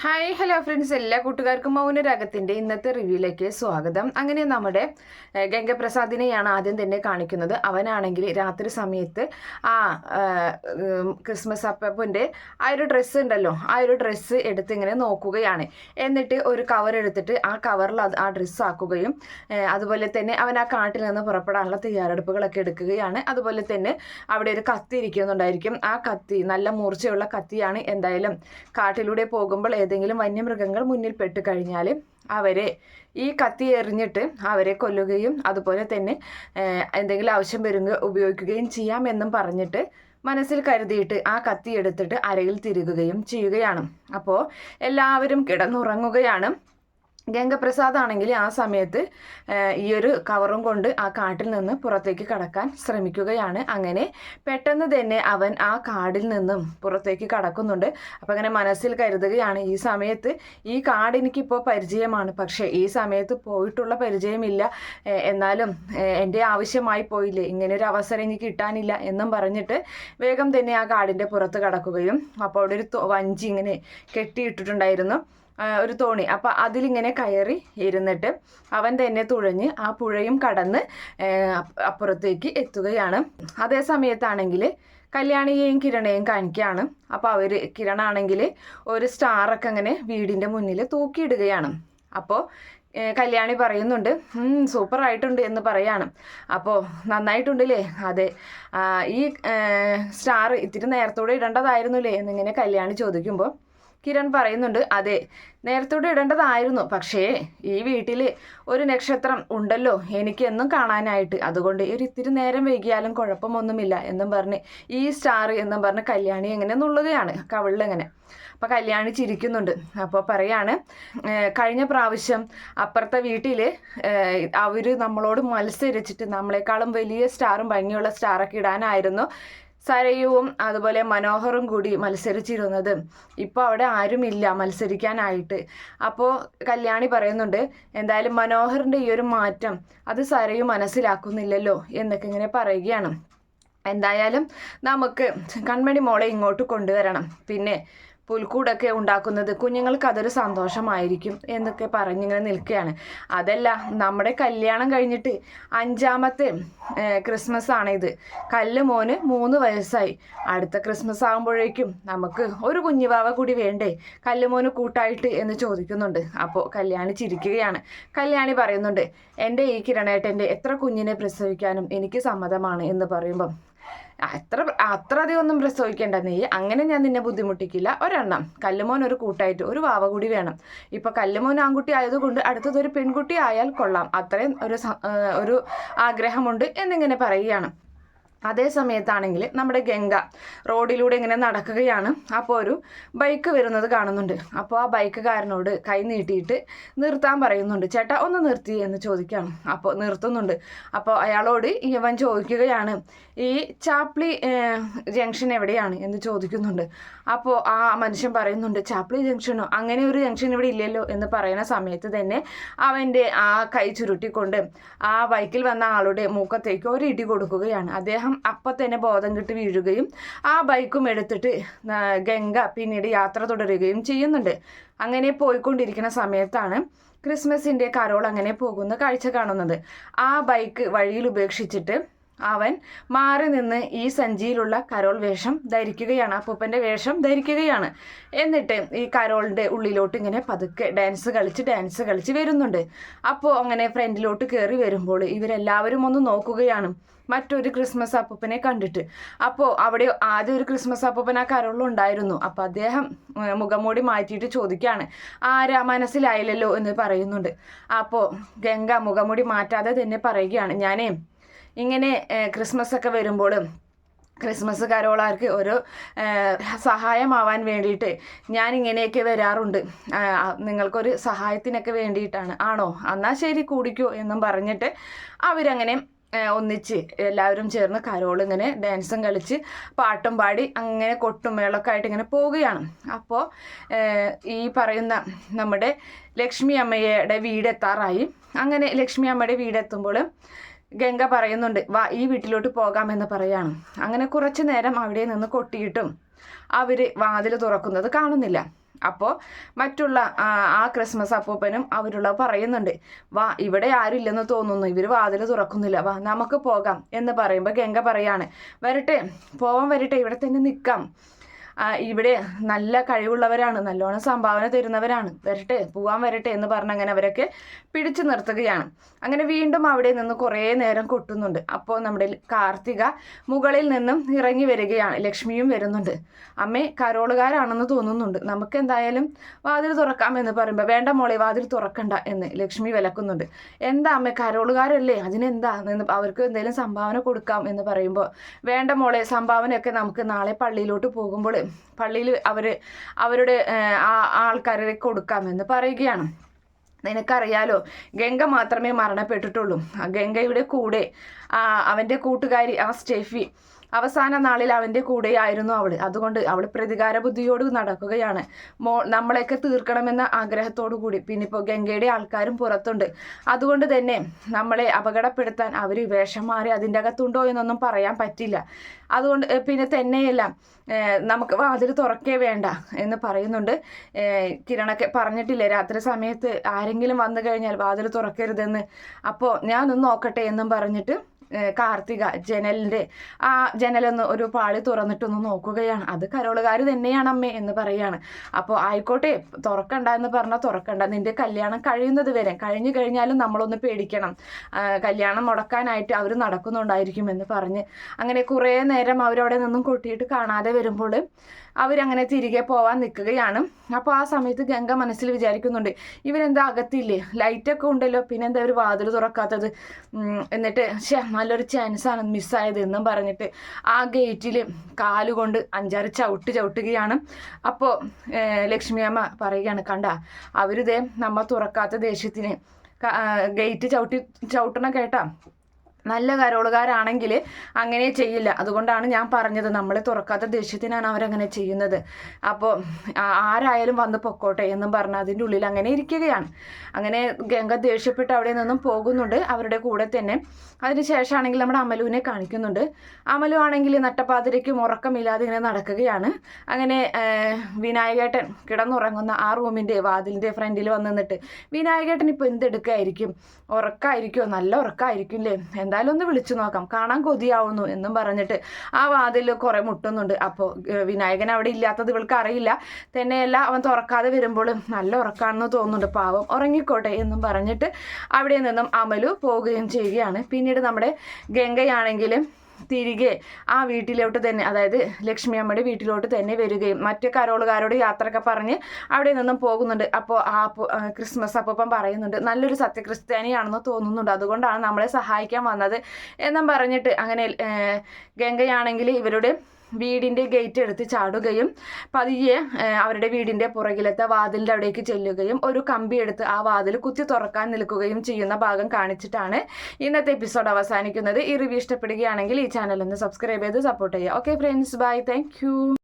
Hi hello friends എല്ലാ കൂട്ടുകാർക്കും മൗനരാഗത്തിന്റെ ഇന്നത്തെ റിവ്യൂയിലേക്ക് സ്വാഗതം. അങ്ങനെ നമ്മുടെ ഗംഗപ്രസാദിനെയാണ് ആദ്യം തന്നെ കാണിക്കുന്നത്. അവനാണെങ്കിൽ രാത്രി സമയത്ത് ആ ക്രിസ്മസ് അപ്പന്റെ ആ ഒരു ഡ്രസ്സ് ഉണ്ടല്ലോ ആ ഒരു ഡ്രസ്സ് എടുത്ത് ഇങ്ങനെ നോക്കുകയാണ്. എന്നിട്ട് ഒരു കവർ എടുത്തിട്ട് ആ കവറിൽ അത് ആ ഡ്രസ്സ് ആക്കുകയും അതുപോലെ തന്നെ അവൻ ആ കാട്ടിൽ നിന്ന് പുറപ്പെടാനുള്ള തയ്യാറെടുപ്പുകളൊക്കെ എടുക്കുകയാണ്. അതുപോലെ തന്നെ അവിടെ ഒരു കത്തി ഇരിക്കുന്നുണ്ടായിരിക്കും. ആ കത്തി നല്ല മൂർച്ചയുള്ള കത്തിയാണ് എന്തായാലും കാട്ടിലൂടെ പോകുമ്പോൾ ഏതെങ്കിലും വന്യമൃഗങ്ങൾ മുന്നിൽ പെട്ട് കഴിഞ്ഞാൽ അവരെ ഈ കത്തി എറിഞ്ഞിട്ട് അവരെ കൊല്ലുകയും അതുപോലെ തന്നെ എന്തെങ്കിലും ആവശ്യം വരുക ഉപയോഗിക്കുകയും ചെയ്യാമെന്നും പറഞ്ഞിട്ട് മനസ്സിൽ കരുതിയിട്ട് ആ കത്തി എടുത്തിട്ട് അരയിൽ തിരുകുകയും ചെയ്യുകയാണ്. അപ്പോൾ എല്ലാവരും കിടന്നുറങ്ങുകയാണ്. ഗംഗപ്രസാദ് ആണെങ്കിൽ ആ സമയത്ത് ഈ ഒരു കവറും കൊണ്ട് ആ കാട്ടിൽ നിന്ന് പുറത്തേക്ക് കടക്കാൻ ശ്രമിക്കുകയാണ്. അങ്ങനെ പെട്ടെന്ന് തന്നെ അവൻ ആ കാടിൽ നിന്നും പുറത്തേക്ക് കടക്കുന്നുണ്ട്. അപ്പം അങ്ങനെ മനസ്സിൽ കരുതുകയാണ് ഈ സമയത്ത് ഈ കാട് എനിക്കിപ്പോൾ പരിചയമാണ്. പക്ഷേ ഈ സമയത്ത് പോയിട്ടുള്ള പരിചയമില്ല. എന്നാലും എന്റെ ആവശ്യമായി പോയില്ലേ ഇങ്ങനെ ഒരു അവസരം എനിക്ക് കിട്ടാനില്ല എന്നും പറഞ്ഞിട്ട് വേഗം തന്നെ ആ കാടിന്റെ പുറത്ത് കടക്കുകയും അപ്പോൾ അവിടെ ഒരു വഞ്ചി ഇങ്ങനെ കെട്ടിയിട്ടിട്ടുണ്ടായിരുന്നു. ഒരു തോണി. അപ്പം അതിലിങ്ങനെ കയറി ഇരുന്നിട്ട് അവൻ തന്നെ തുഴഞ്ഞ് ആ പുഴയും കടന്ന് അപ്പുറത്തേക്ക് എത്തുകയാണ്. അതേ സമയത്താണെങ്കിൽ കല്യാണിയെയും കിരണയും കാണിക്കുകയാണ്. അപ്പോൾ അവർ കിരണാണെങ്കിൽ ഒരു സ്റ്റാറൊക്കെ അങ്ങനെ വീടിന്റെ മുന്നിൽ തൂക്കിയിടുകയാണ്. അപ്പോൾ കല്യാണി പറയുന്നുണ്ട് സൂപ്പർ ആയിട്ടുണ്ട് എന്ന് പറയാണ്. അപ്പോൾ നന്നായിട്ടുണ്ടല്ലേ? അതെ. ഈ സ്റ്റാർ ഇത്തിരി നേരത്തോടെ ഇടേണ്ടതായിരുന്നില്ലേ എന്നിങ്ങനെ കല്യാണി ചോദിക്കുമ്പോൾ കിരൺ പറയുന്നുണ്ട് അതെ നേരത്തോടെ ഇടേണ്ടതായിരുന്നു. പക്ഷേ ഈ വീട്ടിൽ ഒരു നക്ഷത്രം ഉണ്ടല്ലോ എനിക്ക് എന്നും കാണാനായിട്ട്. അതുകൊണ്ട് ഒരു ഇത്തിരി നേരം വൈകിയാലും കുഴപ്പമൊന്നുമില്ല എന്നും പറഞ്ഞ് ഈ സ്റ്റാർ എന്നും പറഞ്ഞ് കല്യാണി എങ്ങനെ നുള്ളുകയാണ് കവിളിലെങ്ങനെ. അപ്പോൾ കല്യാണി ചിരിക്കുന്നുണ്ട്. അപ്പോൾ പറയാണ് കഴിഞ്ഞ പ്രാവശ്യം അപ്പുറത്തെ വീട്ടിൽ അവർ നമ്മളോട് മത്സരിച്ചിട്ട് നമ്മളെക്കാളും വലിയ സ്റ്റാറും ഭംഗിയുള്ള സ്റ്റാറൊക്കെ ഇടാനായിരുന്നു. സരയുവും അതുപോലെ മനോഹറും കൂടി മത്സരിച്ചിരുന്നത്. ഇപ്പോൾ അവിടെ ആരുമില്ല മത്സരിക്കാനായിട്ട്. അപ്പോൾ കല്യാണി പറയുന്നുണ്ട് എന്തായാലും മനോഹറിന്റെ ഈ ഒരു മാറ്റം അത് സരയു മനസ്സിലാക്കുന്നില്ലല്ലോ എന്നൊക്കെ ഇങ്ങനെ പറയുകയാണ്. എന്തായാലും നമുക്ക് കൺമണി മോളെ ഇങ്ങോട്ട് കൊണ്ടുവരണം. പിന്നെ പുൽക്കൂടൊക്കെ ഉണ്ടാക്കുന്നത് കുഞ്ഞുങ്ങൾക്ക് അതൊരു സന്തോഷമായിരിക്കും എന്നൊക്കെ പറഞ്ഞിങ്ങനെ നിൽക്കുകയാണ്. അതല്ല നമ്മുടെ കല്യാണം കഴിഞ്ഞിട്ട് അഞ്ചാമത്തെ ക്രിസ്മസ് ആണ് ഇത് കല്ല് മോന് മൂന്ന് വയസ്സായി. അടുത്ത ക്രിസ്മസ് ആകുമ്പോഴേക്കും നമുക്ക് ഒരു കുഞ്ഞുവാവ കൂടി വേണ്ടേ? കല്ല് മോന് കൂട്ടായിട്ട് എന്ന് ചോദിക്കുന്നുണ്ട്. അപ്പോൾ കല്യാണി ചിരിക്കുകയാണ്. കല്യാണി പറയുന്നുണ്ട് എന്റെ ഈ കിരണേട്ടന്റെ എത്ര കുഞ്ഞിനെ പ്രസവിക്കാനും എനിക്ക് സമ്മതമാണ് എന്ന് പറയുമ്പം അത്ര അത്ര അധികം ഒന്നും പ്രസവിക്കേണ്ട. നീ അങ്ങനെ ഞാൻ നിന്നെ ബുദ്ധിമുട്ടിക്കില്ല. ഒരെണ്ണം. കല്ലുമോൻ ഒരു കൂട്ടായിട്ട് ഒരു വാവ കൂടി വേണം. ഇപ്പൊ കല്ലുമോൻ ആൺകുട്ടി ആയതുകൊണ്ട് അടുത്തത് ഒരു പെൺകുട്ടി ആയാൽ കൊള്ളാം. അത്രയും ഒരു ഒരു ആഗ്രഹമുണ്ട് എന്നിങ്ങനെ പറയുകയാണ്. അതേ സമയത്താണെങ്കിൽ നമ്മുടെ ഗംഗ റോഡിലൂടെ ഇങ്ങനെ നടക്കുകയാണ്. അപ്പോൾ ഒരു ബൈക്ക് വരുന്നത് കാണുന്നുണ്ട്. അപ്പോൾ ആ ബൈക്കുകാരനോട് കൈ നീട്ടിയിട്ട് നിർത്താൻ പറയുന്നുണ്ട്. ചേട്ടാ ഒന്ന് നിർത്തി എന്ന് ചോദിക്കുകയാണ്. അപ്പോൾ നിർത്തുന്നുണ്ട്. അപ്പോൾ അയാളോട് ഇവൻ ചോദിക്കുകയാണ് ഈ ചാപ്ലി ജംഗ്ഷൻ എവിടെയാണ്? എന്ന് ചോദിക്കുന്നുണ്ട്. അപ്പോൾ ആ മനുഷ്യൻ പറയുന്നുണ്ട് ചാപ്ലി ജംഗ്ഷനോ? അങ്ങനെ ഒരു ജംഗ്ഷൻ ഇവിടെ ഇല്ലല്ലോ? എന്ന് പറയുന്ന സമയത്ത് തന്നെ അവന്റെ ആ കൈ ചുരുട്ടിക്കൊണ്ട് ആ ബൈക്കിൽ വന്ന ആളുടെ മൂക്കത്തേക്ക് ഒരു ഇടി കൊടുക്കുകയാണ്. അദ്ദേഹം അപ്പം തന്നെ ബോധം കിട്ടി വീഴുകയും ആ ബൈക്കും എടുത്തിട്ട് ഗംഗ പിന്നീട് യാത്ര തുടരുകയും ചെയ്യുന്നുണ്ട്. അങ്ങനെ പോയിക്കൊണ്ടിരിക്കുന്ന സമയത്താണ് ക്രിസ്മസിന്റെ കരോൾ അങ്ങനെ പോകുന്ന കാഴ്ച കാണുന്നത്. ആ ബൈക്ക് വഴിയിൽ ഉപേക്ഷിച്ചിട്ട് അവൻ മാറി നിന്ന് ഈ സഞ്ചിയിലുള്ള കരോൾ വേഷം ധരിക്കുകയാണ്. അപ്പൂപ്പന്റെ വേഷം ധരിക്കുകയാണ്. എന്നിട്ട് ഈ കരോളിന്റെ ഉള്ളിലോട്ട് ഇങ്ങനെ പതുക്കെ ഡാൻസ് കളിച്ച് ഡാൻസ് കളിച്ച് വരുന്നുണ്ട്. അപ്പോൾ അങ്ങനെ ഫ്രണ്ടിലോട്ട് കയറി വരുമ്പോൾ ഇവരെല്ലാവരും ഒന്ന് നോക്കുകയാണ്. മറ്റൊരു ക്രിസ്മസ് അപ്പൂപ്പനെ കണ്ടിട്ട്. അപ്പോൾ അവിടെ ആദ്യം ഒരു ക്രിസ്മസ് അപ്പൂപ്പൻ ആ കരോളുണ്ടായിരുന്നു അപ്പോൾ അദ്ദേഹം മുഖംമൂടി മാറ്റിയിട്ട് ചോദിക്കുകയാണ് ആരാ? മനസ്സിലായില്ലല്ലോ? എന്ന് പറയുന്നുണ്ട്. അപ്പോൾ ഗംഗ മുഖംമൂടി മാറ്റാതെ തന്നെ പറയുകയാണ് ഞാനേ ഇങ്ങനെ ക്രിസ്മസ് ഒക്കെ വരുമ്പോഴും ക്രിസ്മസ് കരോളാർക്ക് ഒരു സഹായമാവാൻ വേണ്ടിയിട്ട് ഞാൻ ഇങ്ങനെയൊക്കെ വരാറുണ്ട് നിങ്ങൾക്കൊരു സഹായത്തിനൊക്കെ വേണ്ടിയിട്ടാണ്. ആണോ? എന്നാൽ ശരി കൂടിക്കോ എന്നും പറഞ്ഞിട്ട് അവരങ്ങനെ ഒന്നിച്ച് എല്ലാവരും ചേർന്ന് കരോൾ ഇങ്ങനെ ഡാൻസും കളിച്ച് പാട്ടും പാടി അങ്ങനെ കൊട്ടും മേളൊക്കെ ആയിട്ട് ഇങ്ങനെ പോവുകയാണ്. അപ്പോൾ ഈ പറയുന്ന നമ്മുടെ ലക്ഷ്മി അമ്മയുടെ വീടെത്താറായി. അങ്ങനെ ലക്ഷ്മി അമ്മയുടെ വീടെത്തുമ്പോൾ ഗംഗ പറയുന്നുണ്ട് വാ ഈ വീട്ടിലോട്ട് പോകാമെന്ന് പറയാണ്. അങ്ങനെ കുറച്ചു നേരം അവിടെ നിന്ന് കൊട്ടിയിട്ടും അവർ വാതിൽ തുറക്കുന്നത് കാണുന്നില്ല. അപ്പോൾ മറ്റുള്ള ആ ക്രിസ്മസ് അപ്പൂപ്പനും അവരുള്ള പറയുന്നുണ്ട് വാ ഇവിടെ ആരുമില്ലെന്ന് തോന്നുന്നു ഇവർ വാതിൽ തുറക്കുന്നില്ല. വാ നമുക്ക് പോകാം. എന്ന് പറയുമ്പോൾ ഗംഗ പറയാണ് വരട്ടെ പോവാൻ വരട്ടെ ഇവിടെ തന്നെ നിൽക്കാം ഇവിടെ നല്ല കഴിവുള്ളവരാണ് നല്ലോണം സംഭാവന തരുന്നവരാണ്. വരട്ടെ പോവാൻ വരട്ടെ എന്ന് പറഞ്ഞ് അങ്ങനെ അവരൊക്കെ പിടിച്ചു നിർത്തുകയാണ്. അങ്ങനെ വീണ്ടും അവിടെ നിന്ന് കുറേ നേരം കൊട്ടുന്നുണ്ട്. അപ്പോൾ നമ്മുടെ കാർത്തിക മുകളിൽ നിന്നും ഇറങ്ങി വരികയാണ് ലക്ഷ്മിയും വരുന്നുണ്ട്. അമ്മേ കരോളുകാരാണെന്ന് തോന്നുന്നുണ്ട്. നമുക്ക് എന്തായാലും വാതിൽ തുറക്കാം എന്ന് പറയുമ്പോൾ വേണ്ട മോളെ വാതിൽ തുറക്കണ്ട എന്ന് ലക്ഷ്മി വിലക്കുന്നുണ്ട്. എന്താ അമ്മേ കരോളുകാരല്ലേ? അതിനെന്താ? എന്ന് അവർക്ക് എന്തെങ്കിലും സംഭാവന കൊടുക്കാം എന്ന് പറയുമ്പോൾ വേണ്ട മോളെ സംഭാവനയൊക്കെ നമുക്ക് നാളെ പള്ളിയിലോട്ട് പോകുമ്പോൾ പള്ളിയിൽ അവർ അവരുടെ ആ ആൾക്കാരെ കൊടുക്കാമെന്ന് പറയുകയാണ്. നിനക്കറിയാലോ ഗംഗ മാത്രമേ മരണപ്പെട്ടിട്ടുള്ളൂ. ആ ഗംഗയുടെ കൂടെ അവന്റെ കൂട്ടുകാരി ആ സ്റ്റെഫി അവസാന നാളിൽ അവന്റെ കൂടെയായിരുന്നു അവൾ. അതുകൊണ്ട് അവൾ പ്രതികാര ബുദ്ധിയോട് നടക്കുകയാണ്. മോ നമ്മളെയൊക്കെ തീർക്കണമെന്ന ആഗ്രഹത്തോടു കൂടി. പിന്നെ ഇപ്പോൾ ഗംഗയുടെ ആൾക്കാരും പുറത്തുണ്ട്. അതുകൊണ്ട് തന്നെ നമ്മളെ അപകടപ്പെടുത്താൻ അവർ വേഷം മാറി അതിന്റെ അകത്തുണ്ടോ എന്നൊന്നും പറയാൻ പറ്റില്ല. അതുകൊണ്ട് പിന്നെ തന്നെയല്ല നമുക്ക് വാതിൽ തുറക്കേ വേണ്ട എന്ന് പറയുന്നുണ്ട്. കിരണൊക്കെ പറഞ്ഞിട്ടില്ല രാത്രി സമയത്ത് ആരെങ്കിലും വന്നു കഴിഞ്ഞാൽ വാതിൽ തുറക്കരുതെന്ന്. അപ്പോൾ ഞാനൊന്ന് നോക്കട്ടെ എന്നും പറഞ്ഞിട്ട് കാർത്തിക ജനലിന്റെ ആ ജനലൊന്ന് ഒരു പാളി തുറന്നിട്ടൊന്ന് നോക്കുകയാണ്. അത് കരോളുകാർ തന്നെയാണ് അമ്മേ എന്ന് പറയാണ്. അപ്പോൾ ആയിക്കോട്ടെ തുറക്കണ്ട എന്ന് പറഞ്ഞാൽ തുറക്കണ്ട. നിന്റെ കല്യാണം കഴിയുന്നത് വരെ കഴിഞ്ഞു കഴിഞ്ഞാലും നമ്മളൊന്ന് പേടിക്കണം. കല്യാണം മുടക്കാനായിട്ട് അവർ നടക്കുന്നുണ്ടായിരിക്കും എന്ന് പറഞ്ഞ്. അങ്ങനെ കുറേ നേരം അവരവിടെ നിന്നും കൊട്ടിയിട്ട് കാണാതെ വരുമ്പോൾ അവരങ്ങനെ തിരികെ പോവാൻ നിൽക്കുകയാണ്. അപ്പോൾ ആ സമയത്ത് ഗംഗ മനസ്സിൽ വിചാരിക്കുന്നുണ്ട് ഇവരെന്താ അകത്തില്ലേ? ലൈറ്റൊക്കെ ഉണ്ടല്ലോ പിന്നെന്താ ഒരു വാതിൽ തുറക്കാത്തത്? എന്നിട്ട് ഷേ നല്ലൊരു ചാൻസാണ് മിസ്സായത് എന്നും പറഞ്ഞിട്ട് ആ ഗേറ്റിൽ കാലുകൊണ്ട് അഞ്ചാറ് ചവിട്ട് ചവിട്ടുകയാണ്. അപ്പോൾ ലക്ഷ്മി അമ്മ പറയുകയാണ് കണ്ട അവരിതേ നമ്മ തുറക്കാത്ത ദേഷ്യത്തിന് ഗേറ്റ് ചവിട്ടി ചവിട്ടണ കേട്ടാ നല്ല കരോളുകാരാണെങ്കിൽ അങ്ങനെ ചെയ്യില്ല. അതുകൊണ്ടാണ് ഞാൻ പറഞ്ഞത് നമ്മളെ തുറക്കാത്ത ദേഷ്യത്തിനാണ് അവരങ്ങനെ ചെയ്യുന്നത്. അപ്പോൾ ആരായാലും വന്ന് പൊക്കോട്ടെ എന്നും പറഞ്ഞ് അതിന്റെ ഉള്ളിൽ അങ്ങനെ ഇരിക്കുകയാണ്. അങ്ങനെ ഗംഗ ദേഷ്യപ്പെട്ട് അവിടെ നിന്നും പോകുന്നുണ്ട്. അവരുടെ കൂടെ തന്നെ. അതിനുശേഷമാണെങ്കിൽ നമ്മുടെ അമലുവിനെ കാണിക്കുന്നുണ്ട്. അമലു ആണെങ്കിൽ നട്ടപ്പാതിരയ്ക്കും ഉറക്കമില്ലാതെ ഇങ്ങനെ നടക്കുകയാണ്. അങ്ങനെ വിനായകേട്ടൻ കിടന്നുറങ്ങുന്ന ആ റൂമിന്റെ വാതിലിന്റെ ഫ്രണ്ടിൽ വന്ന് നിന്നിട്ട് വിനായകേട്ടൻ ഇപ്പോൾ എന്തെടുക്കായിരിക്കും? ഉറക്കായിരിക്കുമോ നല്ല ഉറക്കായിരിക്കും അല്ലേ എന്തായാലും ഒന്ന് വിളിച്ചു നോക്കാം. കാണാൻ കൊതിയാവുന്നു എന്നും പറഞ്ഞിട്ട് ആ വാതിൽ കുറേ മുട്ടുന്നുണ്ട്. അപ്പോൾ വിനായകൻ അവിടെ ഇല്ലാത്തത് ഇവൾക്ക് അറിയില്ല. തന്നെയല്ല അവൻ തുറക്കാതെ വരുമ്പോൾ നല്ല ഉറക്കാണെന്ന് തോന്നുന്നുണ്ട്. പാവം ഉറങ്ങിക്കോട്ടെ എന്നും പറഞ്ഞിട്ട് അവിടെ നിന്നും അമലു പോവുകയും ചെയ്യുകയാണ്. പിന്നീട് നമ്മുടെ ഗംഗയാണെങ്കിൽ തിരികെ ആ വീട്ടിലോട്ട് തന്നെ അതായത് ലക്ഷ്മി അമ്മയുടെ വീട്ടിലോട്ട് തന്നെ വരികയും മറ്റു കരോളുകാരോട് യാത്രയൊക്കെ പറഞ്ഞ് അവിടെ നിന്നും പോകുന്നുണ്ട്. അപ്പോൾ ആ ക്രിസ്മസ് അപ്പം പറയുന്നുണ്ട് നല്ലൊരു സത്യക്രിസ്ത്യാനിയാണെന്ന് തോന്നുന്നുണ്ട്. അതുകൊണ്ടാണ് നമ്മളെ സഹായിക്കാൻ വന്നത് എന്നും പറഞ്ഞിട്ട് അങ്ങനെ ഗംഗയാണെങ്കിൽ ഇവരുടെ വീടിന്റെ ഗേറ്റ് എടുത്ത് ചാടുകയും പതിയെ അവരുടെ വീടിന്റെ പുറകിലത്തെ വാതിലിന്റെ അവിടേക്ക് ചെല്ലുകയും ഒരു കമ്പി എടുത്ത് ആ വാതിൽ കുത്തി തുറക്കാൻ നിൽക്കുകയും ചെയ്യുന്ന ഭാഗം കാണിച്ചിട്ടാണ് ഇന്നത്തെ എപ്പിസോഡ് അവസാനിക്കുന്നത്. ഈ റിവ്യൂ ഇഷ്ടപ്പെടുകയാണെങ്കിൽ ഈ ചാനൽ ഒന്ന് സബ്സ്ക്രൈബ് ചെയ്ത് സപ്പോർട്ട് ചെയ്യുക. Okay friends bye thank